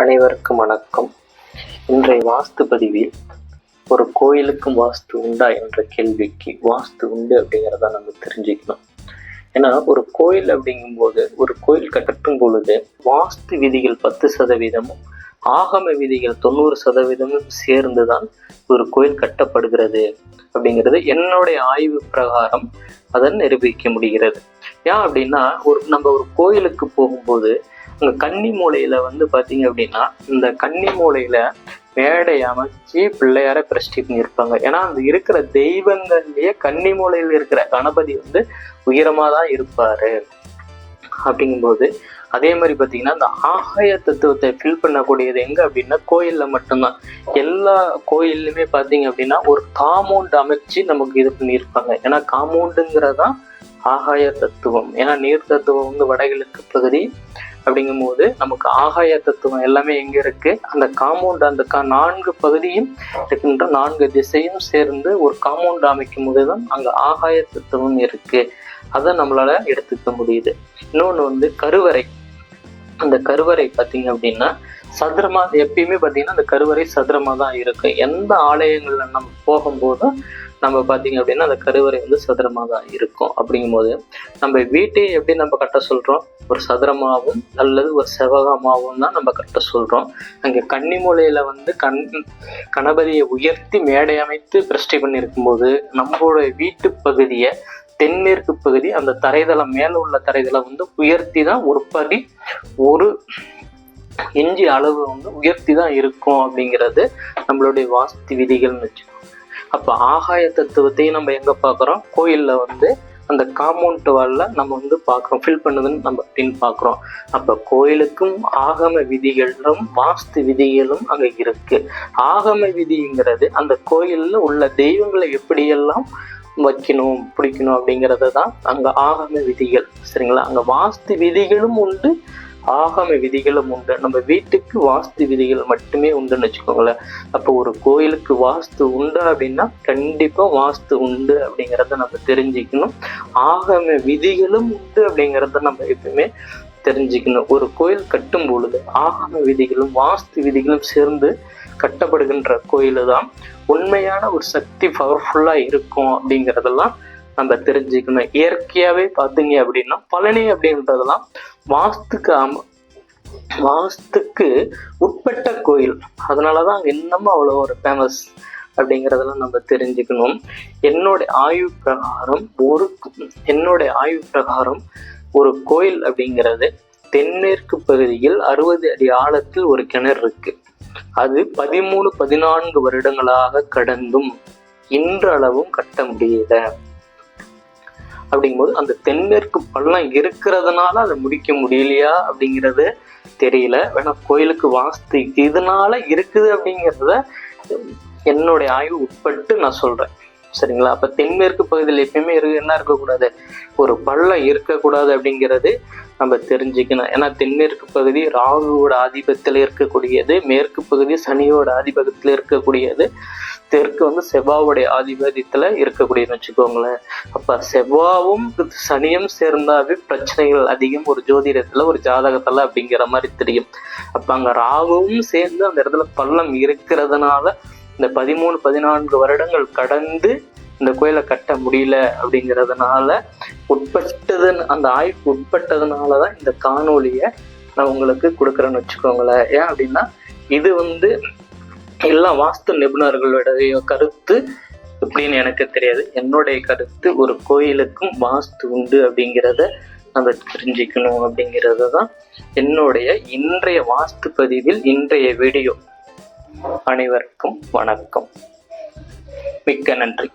அனைவருக்கும் வணக்கம். இன்றைய வாஸ்து பதிவில் ஒரு கோயிலுக்கும் வாஸ்து உண்டா என்ற கேள்விக்கு வாஸ்து உண்டு அப்படிங்கிறத நம்ம தெரிஞ்சுக்கணும். ஏன்னா ஒரு கோயில் அப்படிங்கும்போது ஒரு கோயில் கட்டட்டும் பொழுது வாஸ்து விதிகள் பத்து சதவீதமும் ஆகம விதிகள் தொண்ணூறு சதவீதமும் சேர்ந்து தான் ஒரு கோயில் கட்டப்படுகிறது அப்படிங்கிறது என்னுடைய ஆய்வு பிரகாரம் அதை நிரூபிக்க முடிகிறது. ஏன் அப்படின்னா ஒரு நம்ம ஒரு கோயிலுக்கு போகும்போது இந்த கன்னி மூலையில வந்து பார்த்தீங்க அப்படின்னா இந்த கன்னி மூலையில மேடை அமைச்சு பிள்ளையார பிரஷ்டி பண்ணியிருப்பாங்க. ஏன்னா அந்த இருக்கிற தெய்வங்கள்லயே கன்னி மூலையில் இருக்கிற கணபதி வந்து உயரமா தான் இருப்பாரு. அப்படிங்கும்போது அதே மாதிரி பார்த்தீங்கன்னா இந்த ஆகாய தத்துவத்தை ஃபில் பண்ணக்கூடியது எங்க அப்படின்னா கோயில்ல மட்டும்தான். எல்லா கோயில்லையுமே பார்த்தீங்க அப்படின்னா ஒரு காமௌண்ட் அமைச்சு நமக்கு இது பண்ணியிருப்பாங்க. ஏன்னா காமௌண்டுங்கிறதான் ஆகாய தத்துவம். ஏன்னா நீர் தத்துவம் வந்து வடகிழக்கு பகுதி அப்படிங்கும்போது நமக்கு ஆகாய தத்துவம் எல்லாமே எங்க இருக்கு? அந்த காம்பவுண்ட் அந்த கா நான்கு பகுதியும் இருக்கின்ற நான்கு திசையும் சேர்ந்து ஒரு காம்பவுண்ட் அமைக்கும் போது தான் அங்க ஆகாய தத்துவம் இருக்கு. அதை நம்மளால எடுத்துக்க முடியுது. இன்னொன்று வந்து கருவறை. அந்த கருவறை பார்த்தீங்க அப்படின்னா சதுரமா எப்பயுமே பார்த்தீங்கன்னா அந்த கருவறை சதுரமா தான் இருக்கும் எந்த ஆலயங்கள்ல நம்ம போகும்போதும் நம்ம பார்த்தீங்க அப்படின்னா அந்த கருவறை வந்து சதுரமாக தான் இருக்கும். அப்படிங்கும்போது நம்ம வீட்டை எப்படி நம்ம கட்ட சொல்கிறோம் ஒரு சதுரமாகவும் அல்லது ஒரு செவகமாகவும் தான் நம்ம கட்ட சொல்கிறோம் அங்கே கன்னிமூலையில் வந்து கண் கணபதியை உயர்த்தி மேடை அமைத்து பிரஷ்டி பண்ணியிருக்கும்போது நம்மளுடைய வீட்டு பகுதியை தென்மேற்கு பகுதி அந்த தரைதளம் மேலே உள்ள தரைதளம் வந்து உயர்த்தி தான் ஒரு படி ஒரு இஞ்சி அளவு வந்து உயர்த்தி தான் இருக்கும் அப்படிங்கிறது நம்மளுடைய வாஸ்து விதிகள்னு வச்சுக்கோங்க. அப்போ ஆகாய தத்துவத்தையும் நம்ம எங்கே பார்க்குறோம் கோயிலில் வந்து அந்த காம்பவுண்ட் வால்ல நம்ம வந்து பார்க்குறோம் ஃபில் பண்ணுதுன்னு நம்ம அப்படின்னு பார்க்குறோம் அப்போ கோயிலுக்கும் ஆகம விதிகளும் வாஸ்து விதிகளும் அங்கே இருக்கு. ஆகம விதிங்கிறது அந்த கோயிலில் உள்ள தெய்வங்களை எப்படியெல்லாம் வைக்கணும் பிடிக்கணும் அப்படிங்கிறது தான் அங்கே ஆகம விதிகள். சரிங்களா? அங்கே வாஸ்து விதிகளும் உண்டு ஆகம விதிகளும் உண்டு. நம்ம வீட்டுக்கு வாஸ்து விதிகள் மட்டுமே உண்டுன்னு வச்சுக்கோங்களேன். அப்போ ஒரு கோயிலுக்கு வாஸ்து உண்டு அப்படின்னா கண்டிப்பாக வாஸ்து உண்டு அப்படிங்கிறத நம்ம தெரிஞ்சுக்கணும். ஆகம விதிகளும் உண்டு அப்படிங்கிறத நம்ம எப்பவுமே தெரிஞ்சுக்கணும். ஒரு கோயில் கட்டும் பொழுது ஆகம விதிகளும் வாஸ்து விதிகளும் சேர்ந்து கட்டப்படுகின்ற கோயில் தான் உண்மையான ஒரு சக்தி பவர்ஃபுல்லாக இருக்கும் அப்படிங்கிறதெல்லாம் நம்ம தெரிஞ்சுக்கணும். இயற்கையாவே பார்த்தீங்க அப்படின்னா பழனி அப்படின்றதெல்லாம் வாஸ்துக்கு அம வாஸ்துக்கு உட்பட்ட கோயில். அதனாலதான் இன்னமும் அவ்வளோ ஒரு ஃபேமஸ் அப்படிங்கிறதெல்லாம் நம்ம தெரிஞ்சுக்கணும். என்னுடைய ஆய்வு பிரகாரம் ஒரு என்னுடைய ஆய்வு பிரகாரம் ஒரு கோயில் அப்படிங்கிறது தென்மேற்கு பகுதியில் அறுபது அடி ஆழத்தில் ஒரு கிணறு இருக்கு. அது பதிமூணு பதினான்கு வருடங்களாக கடந்தும் இன்றளவும் கட்ட முடியல. அப்படிங்கும்போது அந்த தென்மேற்கு பள்ளம் இருக்கிறதுனால அதை முடிக்க முடியலையா அப்படிங்கிறது தெரியல. வேணா கோயிலுக்கு வாஸ்து இதனால இருக்குது அப்படிங்கிறத என்னுடைய ஆய்வு உட்பட்டு நான் சொல்றேன். சரிங்களா? அப்ப தென்மேற்கு பகுதியில் எப்பயுமே இரு என்ன இருக்கக்கூடாது? ஒரு பள்ளம் இருக்கக்கூடாது அப்படிங்கிறது நம்ம தெரிஞ்சுக்கணும். ஏன்னா தென்மேற்கு பகுதி ராகுவோட ஆதிபத்தில் இருக்கக்கூடியது மேற்கு பகுதி சனியோட ஆதிபத்தியத்தில் இருக்கக்கூடியது தெற்கு வந்து செவ்வாவுடைய ஆதிபத்தியத்தில் இருக்கக்கூடியதுன்னு வச்சுக்கோங்களேன். அப்போ செவ்வாவும் சனியும் சேர்ந்தாவே பிரச்சனைகள் அதிகம் ஒரு ஜோதிடத்தில் ஒரு ஜாதகத்தில் அப்படிங்கிற மாதிரி தெரியும். அப்போ அங்கே ராகுவும் சேர்ந்து அந்த இடத்துல பள்ளம் இருக்கிறதுனால இந்த பதிமூணு பதினான்கு வருடங்கள் கடந்து இந்த கோயிலை கட்ட முடியல அப்படிங்கிறதுனால உட்பட்டது அந்த ஆய்வுக்கு உட்பட்டதுனால தான் இந்த காணொலியை நான் உங்களுக்கு கொடுக்குறேன்னு வச்சுக்கோங்களேன். ஏன் அப்படின்னா இது வந்து எல்லா வாஸ்து நிபுணர்களுடைய கருத்து எப்படின்னு எனக்கு தெரியாது. என்னுடைய கருத்து ஒரு கோயிலுக்கும் வாஸ்து உண்டு அப்படிங்கிறத நம்ம தெரிஞ்சுக்கணும் அப்படிங்கிறது தான் என்னுடைய இன்றைய வாஸ்து பதிவில் இன்றைய வீடியோ. அனைவருக்கும் வணக்கம். மிக்க நன்றி.